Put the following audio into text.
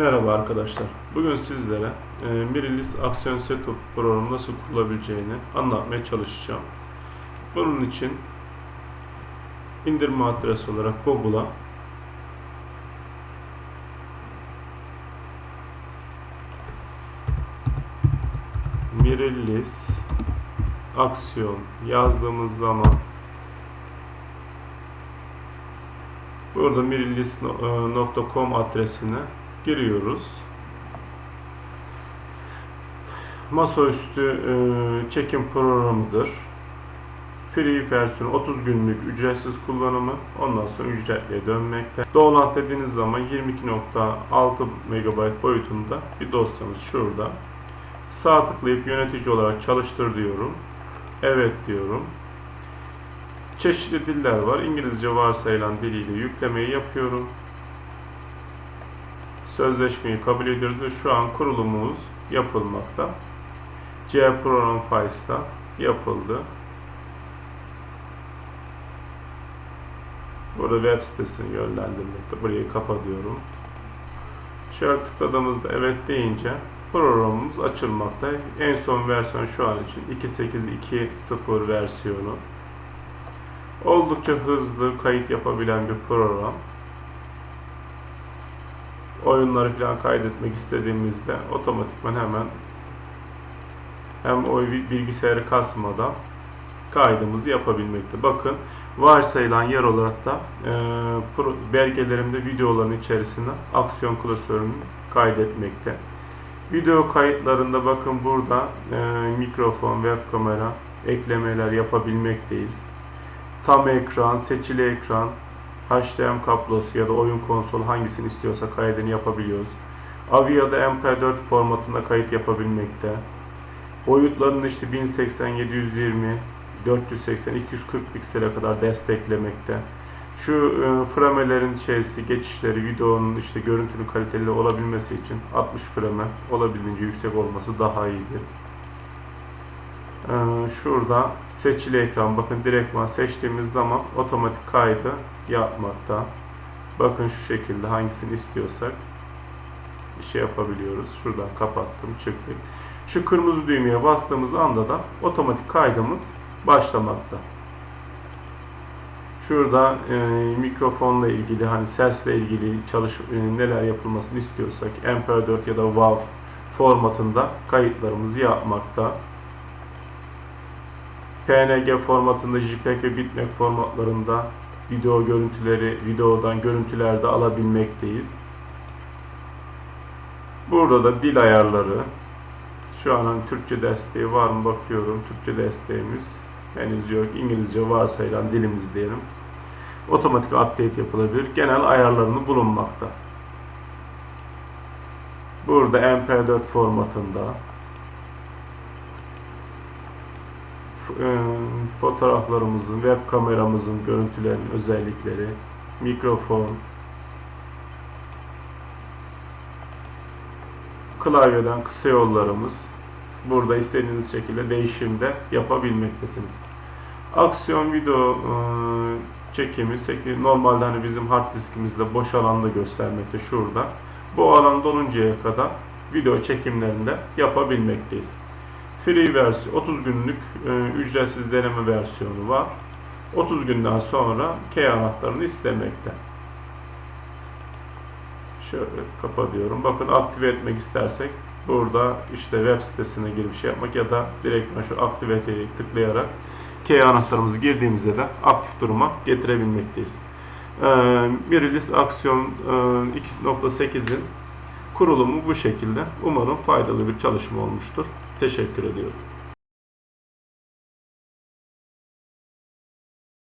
Merhaba arkadaşlar. Bugün sizlere e, Mirilis Aksiyon Setup programı nasıl kurulabileceğini anlatmaya çalışacağım. Bunun için indirme adresi olarak Google'a Mirilis Aksiyon yazdığımız zaman Burada mirillis.com adresine giriyoruz. Masaüstü e, çekim programıdır. Free versiyonu 30 günlük ücretsiz kullanımı ondan sonra ücretliye dönmekte. Download dediğiniz zaman 22.6 MB boyutunda bir dosyamız şurada. Sağ tıklayıp yönetici olarak çalıştır diyorum. Evet diyorum. Çeşitli diller var. İngilizce varsayılan diliyle yüklemeyi yapıyorum. Sözleşmeyi kabul ediyoruz ve şu an kurulumumuz yapılmakta. C Program Files'ta yapıldı. Burada web sitesini yönlendirmekte. Burayı kapatıyorum. Şöyle tıkladığımızda evet deyince programımız açılmakta. En son versiyon şu an için 2.8.2.0 versiyonu. Oldukça hızlı kayıt yapabilen bir program. Oyunları falan kaydetmek istediğimizde otomatikman hemen hem o bilgisayarı kasmadan kaydımızı yapabilmekte. Bakın varsayılan yer olarak da e, belgelerimde videoların içerisine aksiyon klasörünü kaydetmekte. Video kayıtlarında bakın burada e, mikrofon, web kamera eklemeler yapabilmekteyiz tam ekran, seçili ekran, HDM kablosu ya da oyun konsolu hangisini istiyorsa kaydını yapabiliyoruz. AVI ya da MP4 formatında kayıt yapabilmekte. Boyutlarını işte 1080, 720, 480, 240 piksele kadar desteklemekte. Şu e, framelerin şeysi, geçişleri, videonun işte görüntünün kaliteli olabilmesi için 60 frame olabildiğince yüksek olması daha iyidir. Ee, şurada seçili ekran bakın direktman seçtiğimiz zaman otomatik kaydı yapmakta. Bakın şu şekilde hangisini istiyorsak şey yapabiliyoruz. Şuradan kapattım çıktık. Şu kırmızı düğmeye bastığımız anda da otomatik kaydımız başlamakta. Şurada e, mikrofonla ilgili hani sesle ilgili çalış e, neler yapılmasını istiyorsak MP4 ya da WAV formatında kayıtlarımızı yapmakta. PNG formatında, JPEG ve bitmap formatlarında video görüntüleri, videodan görüntülerde alabilmekteyiz. Burada da dil ayarları. Şu an hani Türkçe desteği var mı bakıyorum. Türkçe desteğimiz henüz yok. İngilizce varsayılan dilimiz diyelim. Otomatik update yapılabilir. Genel ayarlarını bulunmakta. Burada MP4 formatında e, fotoğraflarımızın, web kameramızın görüntülerinin özellikleri, mikrofon, klavyeden kısa yollarımız burada istediğiniz şekilde değişimde yapabilmektesiniz. Aksiyon video e, çekimi normalde hani bizim hard diskimizde boş alanda göstermekte şurada. Bu alan doluncaya kadar video çekimlerinde yapabilmekteyiz. Free versiyon 30 günlük e, ücretsiz deneme versiyonu var. 30 günden sonra key anahtarını istemekte. Şöyle kapatıyorum. Bakın aktive etmek istersek burada işte web sitesine girip şey yapmak ya da direkt şu aktiveteyi tıklayarak key anahtarımızı girdiğimizde de aktif duruma getirebilmekteyiz. Ee, Mirilis Aksiyon e, 2.8'in kurulumu bu şekilde. Umarım faydalı bir çalışma olmuştur. Teşekkür ediyorum.